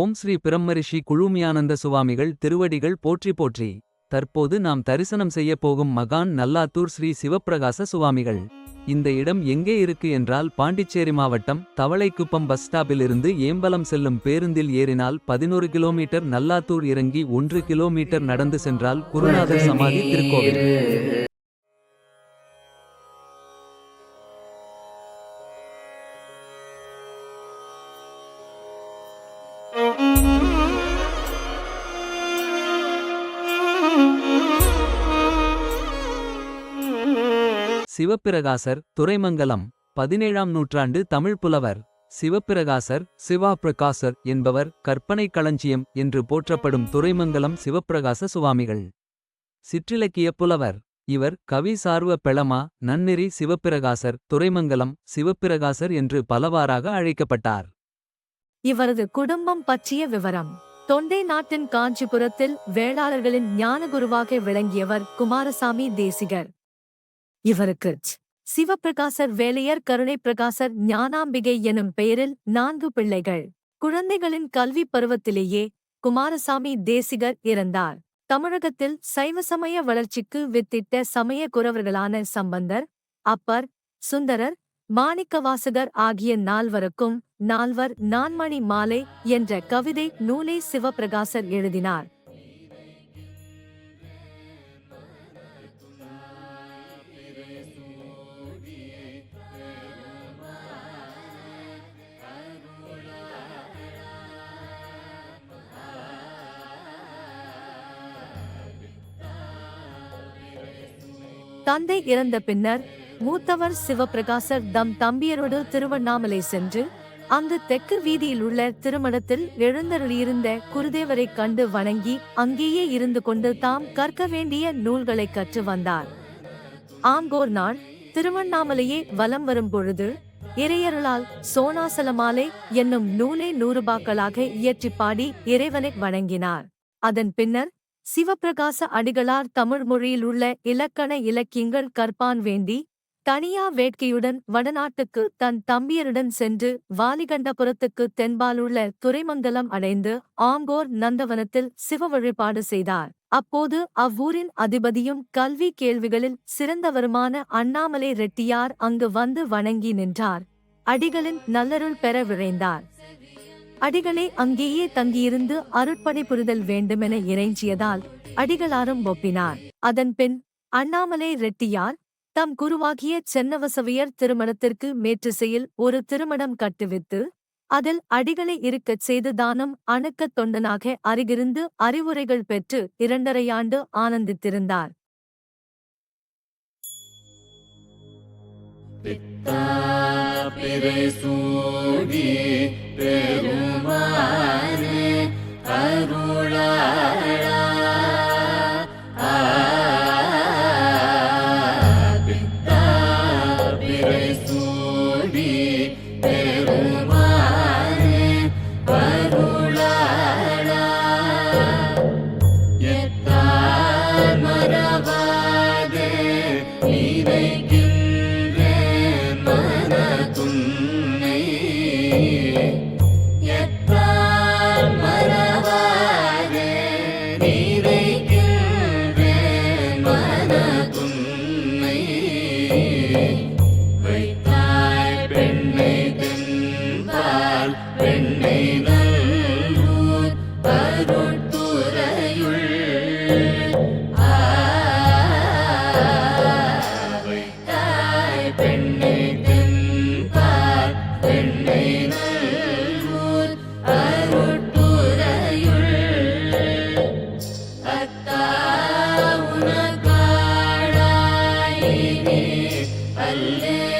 ஓம் ஸ்ரீ பிரம்மரிஷி குழுமியானந்த சுவாமிகள் திருவடிகள் போற்றி போற்றி. தற்போது நாம் தரிசனம் செய்யப் போகும் மகான் நல்லாத்தூர் ஸ்ரீ சிவப்பிரகாச சுவாமிகள். இந்த இடம் எங்கே இருக்கு என்றால் பாண்டிச்சேரி மாவட்டம் தவளைக்குப்பம் பஸ் ஸ்டாப்பிலிருந்து ஏம்பலம் செல்லும் பேருந்தில் ஏறினால் பதினோரு கிலோமீட்டர் நல்லாத்தூர் இறங்கி ஒன்று கிலோமீட்டர் நடந்து சென்றால் குருநாதர் சமாதி திருக்கோவில். சிவப்பிரகாசர் துரைமங்கலம் பதினேழாம் நூற்றாண்டு தமிழ் புலவர். சிவப்பிரகாசர் சிவா பிரகாசர் என்பவர் கற்பனை களஞ்சியம் என்று போற்றப்படும் துறைமங்கலம் சிவப்பிரகாச சுவாமிகள். சிற்றிலக்கிய புலவர். இவர் கவி சார்வ பெளமா நன்னெறி சிவப்பிரகாசர் துரைமங்கலம் சிவப்பிரகாசர் என்று பலவாறாக அழைக்கப்பட்டார். இவரது குடும்பம் பற்றிய விவரம். தொண்டை நாட்டின் காஞ்சிபுரத்தில் வேளாளர்களின் ஞானகுருவாக விளங்கியவர் குமாரசாமி தேசிகர். இவருக்கு சிவபிரகாசர் வேலையர் கருணை பிரகாசர் ஞானாம்பிகை எனும் பெயரில் நான்கு பிள்ளைகள். குழந்தைகளின் கல்வி பருவத்திலேயே குமாரசாமி தேசிகர் இறந்தார். தமிழகத்தில் சைவ சமய வளர்ச்சிக்கு வித்திட்ட சமய குரவர்களான சம்பந்தர் அப்பர் சுந்தரர் மாணிக்கவாசகர் ஆகிய நால்வருக்கும் நால்வர் நான்மணி மாலை என்ற கவிதை நூலை சிவபிரகாசர் எழுதினார். தந்தை இறந்த பின்னர் மூத்தவர் சிவப்பிரகாசர் தம் தம்பியரோடு திருவண்ணாமலை சென்று அங்கு தெற்கு வீதியில் உள்ள திருமணத்தில் எழுந்தருளியிருந்த குருதேவரைக் கண்டு வணங்கி அங்கேயே இருந்து கொண்டு தாம் கற்க வேண்டிய நூல்களைக் கற்று வந்தார். ஆங்கோர் நாள் திருவண்ணாமலையே வலம் வரும் பொழுது இறையருளால் சோனாசலமாலை என்னும் நூலை நூறுபாக்களாக இயற்றிப் பாடி இறைவனை வணங்கினார். அதன் பின்னர் சிவப்பிரகாச அடிகளார் தமிழ் மொழியில் உள்ள இலக்கண இலக்கியங்கள் கற்பான் வேண்டி தனியா வேட்கையுடன் வடநாட்டுக்கு தன் தம்பியருடன் சென்று வாலிகண்டபுரத்துக்கு தென்பாலுள்ள துறைமங்கலம் அடைந்து ஆங்கோர் நந்தவனத்தில் சிவ வழிபாடு செய்தார். அப்போது அவ்வூரின் அதிபதியும் கல்வி கேள்விகளில் சிறந்தவருமான அண்ணாமலை ரெட்டியார் அங்கு வந்து வணங்கி நின்றார். அடிகளின் நல்லருள் பெற விழைந்தார் அடிகளே அங்கேயே தங்கியிருந்து அருட்படை புரிதல் வேண்டுமென இறைஞ்சியதால் அடிகளாரும் ஒப்பினார். அதன்பின் அண்ணாமலை ரெட்டியார் தம் குருவாகிய சென்னவசவியர் திருமணத்திற்கு மேற்றுசையில் ஒரு திருமணம் கட்டுவித்து அதில் அடிகளை இருக்கச் செய்து தானம் அணுக்கத் தொண்டனாக அருகிருந்து அறிவுரைகள் பெற்று இரண்டரையாண்டு ஆனந்தித்திருந்தார். பிறை சூடி பெருமா வைத்தாய் பெண்ணை தென்பால் பெண்ணை நல்லூர் அருட்துறையுள் வைத்தாய் பெண்ணை தென்பால் பெண்ணை الذي